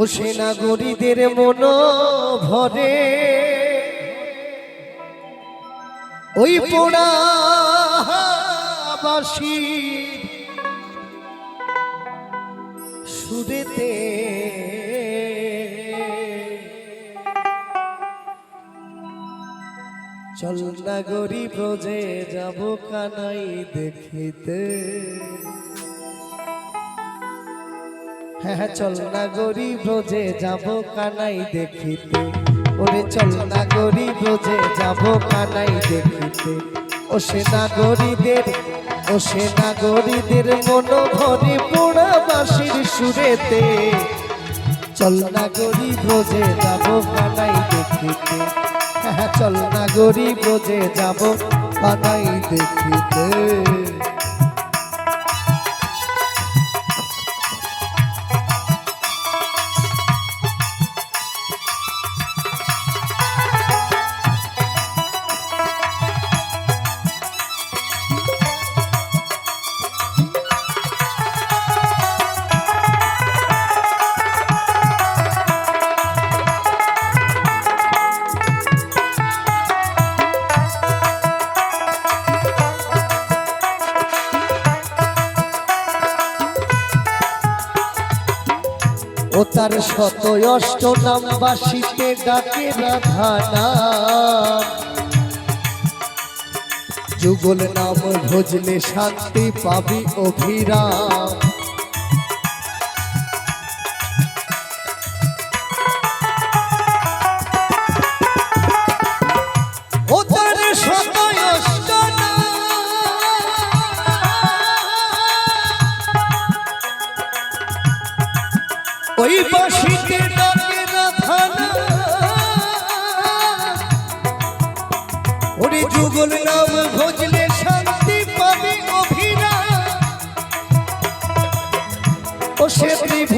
ও সেনাগরীদের মন ভরে ওই পোড়া বাসি সুরেতে চল গরিব যে যাব কানাই দেখিতে। হ্যাঁ হ্যাঁ চল না গরিব যে যাব কানাই দেখিতে। ওরে চল না গরিব যে যাব কানাই দেখিতে। ও সে নাগরীদের ও সে নাগরীদের মন ভরে পোড়া বাসির সুরেতে। চল না গরিব যে যাব কানাই দেখিতে। হ্যাঁ হ্যাঁ, চল না গরিব যে যাব কানাই দেখিতে। ও তার শত অষ্ট নাম বাসিতে ডাকে রাধানা যুগল নাম ভজলে শান্তি পাবি অভিরাম।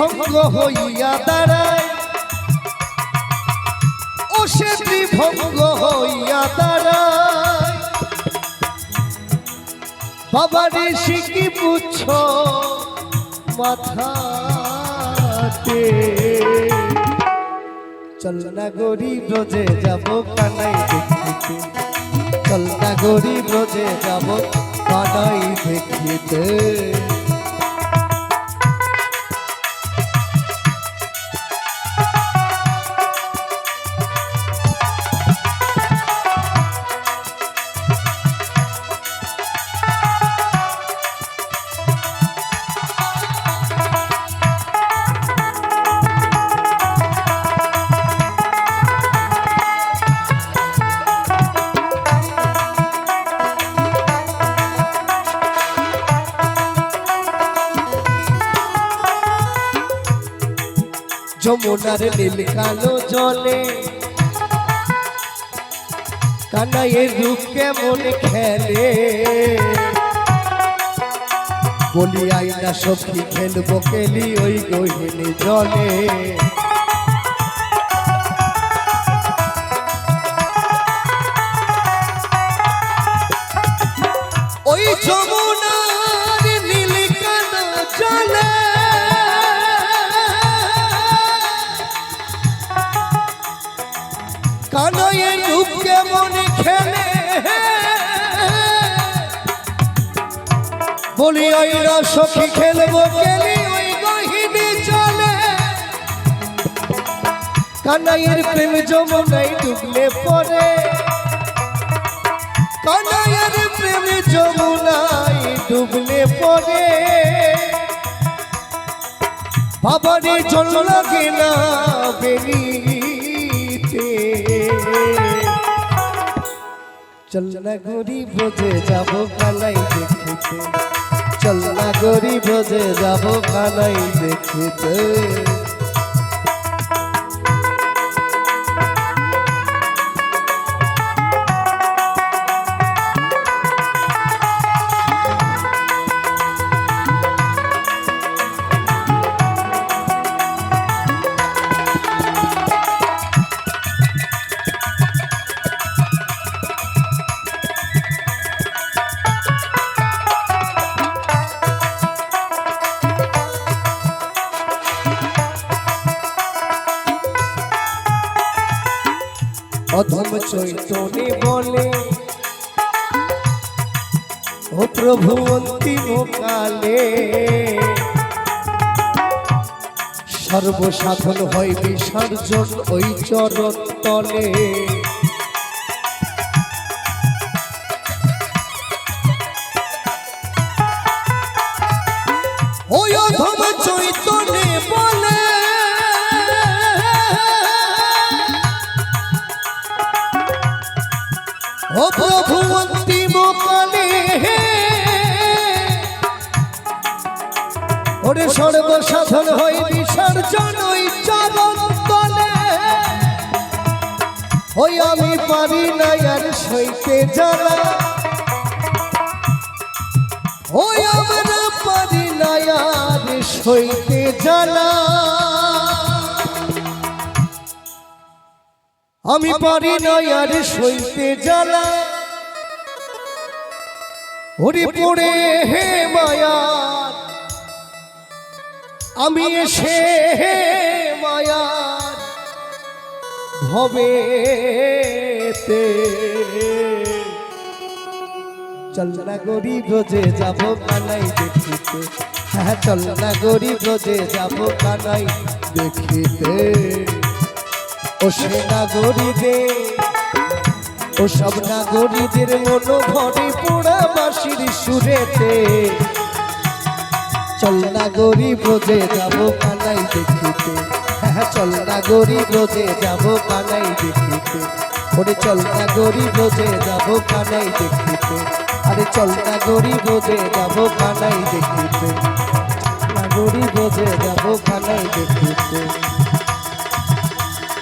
সে ত্রিভঙ্গ হইয়া দাঁড়ায়। ও সে ত্রিভঙ্গ হইয়া দাঁড়ায়। বাবারে শিখি পুচ্ছ মাথাতে? চল না গরিব রোজে যাব কানাই দেখিতে। চল না গরিব রোজে যাব কানাই দেখিতে। যমুনার নীল কালো জলে। কানাইয়ের রূপ কেমন খেলে। বলি আইনা সখী খেলব কেলি ওই গহিনী জলে। রূপ কেমন খেলে। বলি, ওই সখী খেলব খেলি ওই গহিনী চলে। কানাইয়ের প্রেম যমুনাই ডুবলে পরে কানাইয়ের প্রেম যমুনাই ডুবলে পরে বাবারে জল লাগে না বেরিতে চল না গরিব বোঝে যাব কালাই দেখিতে। চল না গরিব বোঝে যাব কালাই দেখিতে। চৈতনে বলে, ও প্রভু অন্তিম কালে, সর্বসাধন হয় বিসর্জন ওই চরণ তলে। ওই অধম চৈতনে বলে ও প্রভু অন্তিম কালে ওরে সর্বসাধন হই বিসর্জন ওই চরণ তলে। ওই আমি পারি না আর সইতে জ্বালা ওই আমরা পারি না আর সইতে জ্বালা আমি পারি না আর সইতে জ্বালা। ওরে পড়ে হে মায়া। আমি এসে হে মায়া ভবেতে চল না গরিব রোজে যাব কানাই দেখিতে। হ্যাঁ চল না গরিব রোজে যাব কানাই দেখিতে। ও সে নাগরিকে, ও সব নাগরিকদের মন ভরে পোড়া বাসির সুরেতে। চল না গরিব রোজে যাব কানাই দেখিতে। হ্যাঁ চল না গরিব রোজে যাব কানাই দেখিতে। ওরে চল না গরিব রোজে যাব কানাই দেখিতে। আরে চল না গরিব রোজে যাব কানাই দেখিতে। না গরিব রোজে যাব কানাই দেখিতে।